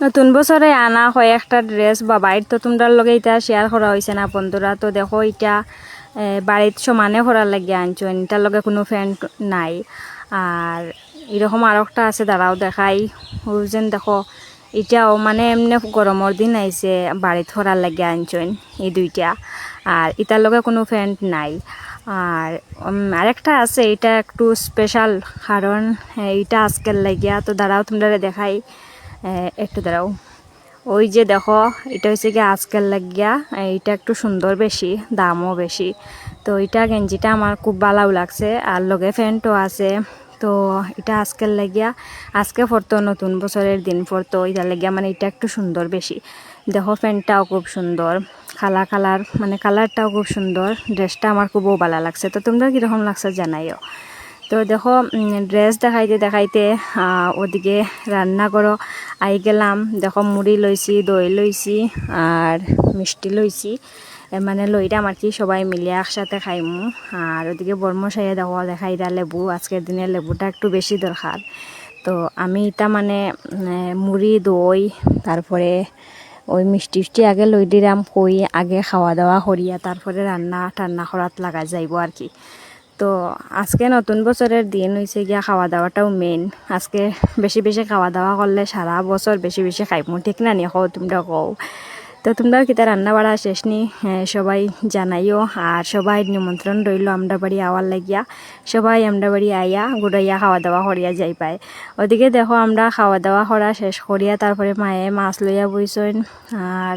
নতুন বছরে আনা হয় একটা ড্রেস বা বাইর তো তোমরা লগে এটা শেয়ার করা হয়েছে না বন্ধুরা তো দেখো এটা এ, বাড়িত সমানে করার লাগিয়ে আনছো এটার লগে কোনো ফ্যান নাই। আর এরকম আর একটা আছে দাঁড়াও দেখাই। যেন দেখো এটাও মানে এমনি গরমের দিন আইছে বাড়িত করার লাগিয়ে আনছেন এই দুইটা। আর এটার লগে কোনো ফ্যান নাই। আর আরেকটা আছে এটা একটু স্পেশাল কারণ এইটা আজকের লাগিয়া তো দাঁড়াও তোমরা দেখাই। একটু দাঁড়াও। ওই যে দেখো, এটা হচ্ছে কি আজকের লাগিয়া, এইটা একটু সুন্দর বেশি, দামও বেশি। তো এটা গেঞ্জিটা আমার খুব ভালো লাগছে, আর লগে ফ্যান্টও আছে। তো এটা আজকের লাগিয়া, আজকে পরতো, নতুন বছরের দিন পরতো, এটার লাগিয়া মানে এটা একটু সুন্দর বেশি। দেখো, প্যান্টটাও খুব সুন্দর কালার কালার মানে কালারটাও খুব সুন্দর, ড্রেসটা আমার খুবও ভালো লাগছে। তো তোমরা কীরকম লাগছে জানাইও। তো দেখো ড্রেস দেখাইতে দেখাইতে ওদিকে রান্না করো, আই গেলাম। দেখো, মুড়ি লইছি, দই লইছি, আর মিষ্টি লইছি। মানে লইরাম আর কি সবাই মিলে একসাথে খাইমু। আর ওদিকে বর্মশাইয়ে দেখো দেখাই দা লেবু। আজকের দিনে লেবুটা একটু বেশি দরকার। তো আমি এটা মানে মুড়ি, দই, তারপরে ওই মিষ্টি মিষ্টি আগে লই দিলাম, কই আগে খাওয়া দাওয়া করিয়া তারপরে রান্না টান্না করাত লাগা যাইব আর কি। তো আজকে নতুন বছরের দিন হয়েছে গিয়া খাওয়া দাওয়াটাও মেন আজকে বেশি বেশি খাওয়া দাওয়া করলে সারা বছর বেশি বেশি খাইমু ঠিক না নি কও তোমরা কও। তো তোমরা কিতা রান্না বাড়া শেষ নি? হ্যাঁ, সবাই জানাইও। আর সবাই নিমন্ত্রণ রইল আমরা বাড়ি আওয়ার লাগিয়া। সবাই আমরা বাড়ি আইয়া গুড়াইয়া খাওয়া দাওয়া করিয়া যাই পায় ওদিকে দেখো আমরা খাওয়া দাওয়া করা শেষ করিয়া তারপরে মায়ে মাছ লইয়া বইছেন আর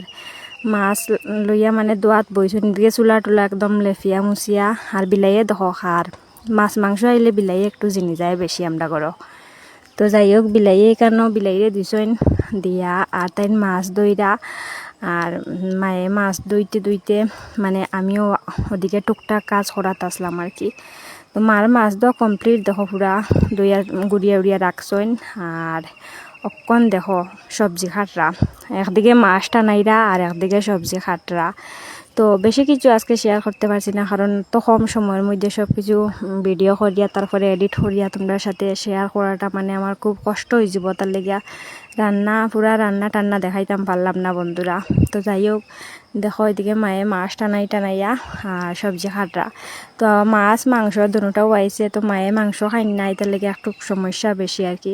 মাছ লইয়া মানে দোয়াত বইছেন এদিকে চুলা টুলা একদম লেফিয়া মুচিয়া আর বিলাইয়ে দেখো খার মাছ মাংস আইলে বিলাইয়ে একটু জিনি যায় বেশি আমরা করো তো যাই হোক বিলাইয়ে কেন বিলাইয়ে দিছেন দিয়া আর তাই মাছ দইরা আর মায়ে মাছ দইতে দইতে মানে আমিও ওদিকে টুকটাক কাজ করাত আসলাম আর কি। তো মার মাছ দেওয়া কমপ্লিট দেখো পুরা দইয়া গুড়িয়া উড়িয়া রাখছেন আর অকন দেখো সবজি খাটরা একদিকে মাছ নাইরা আর একদিকে সবজি খাটরা তো বেশি কিছু আজকে শেয়ার করতে পারছি না কারণ তো কম সময়ের মধ্যে সব কিছু ভিডিও করিয়া তারপরে এডিট করিয়া তোমরা সাথে শেয়ার করাটা মানে আমার খুব কষ্ট হয়ে যাব তার লেগিয়া। রান্না পুরা রান্না টান্না দেখাইতাম পারলাম না বন্ধুরা তো যাই হোক দেখো, এদিকে মায়ে মাছ টানাই টানাইয়া আর সবজি খাটরা তো মাছ, মাংস দুটাও আইছে তো মায়ে মাংস খাই না এটার লেগে একটু সমস্যা বেশি আর কি।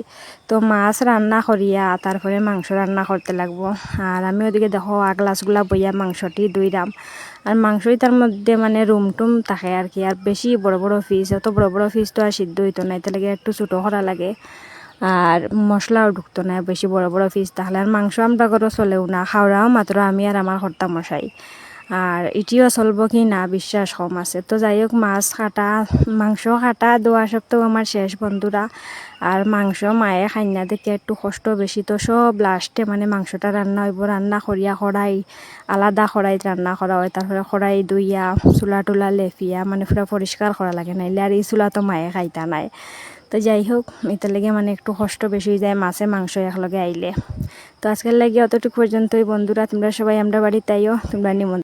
তো মাছ রান্না করিয়া তারপরে মাংস রান্না করতে লাগবো। আর আমি ওদিকে দেখো আগলাসগুলা বইয়া মাংসটি দইরাম আর মাংসই তার মধ্যে মানে রুম টুম থাকে আর কি। আর বেশি বড় বড় পিস অত বড় বড় পিস তো আর সিদ্ধ হইতো না এতে লাগে একটু ছোটো করা লাগে। আর মশলাও ঢুকতো না, বেশি বড় বড় পিস তাহলে আর মাংস আমরা করে চলেও না, খাওয়াও মাত্র আমি আর আমার কর্তা মশাই আর এটিও চলবো কি না, বিশ্বাস কম আছে। তো যাই হোক, মাছ কাটা, মাংস কাটা দোয়া সপ্তাহ আমার শেষ বন্ধুরা। আর মাংস মায়ে খাইনা দেখে একটু কষ্ট বেশি। তো সব লাস্টে মানে মাংসটা রান্না হইব রান্না করিয়া কড়াই আলাদা কড়াইত রান্না করা হয়। তারপরে কড়াই দুইয়া চুলা টুলা লেফিয়া মানে পুরো পরিষ্কার করা লাগে। নাইলে আর এই চুলা তো মায়ে খাইতা নাই। তো যাই হোক, এটার লেগে মানে একটু কষ্ট বেশি যায়, মাছে মাংস একলগে আইলে। তো আজকের লাগে অতটুকু পর্যন্তই বন্ধুরা, তোমরা সবাই আমরা বাড়ি তাইও, তোমরা নিমন্ত্রণ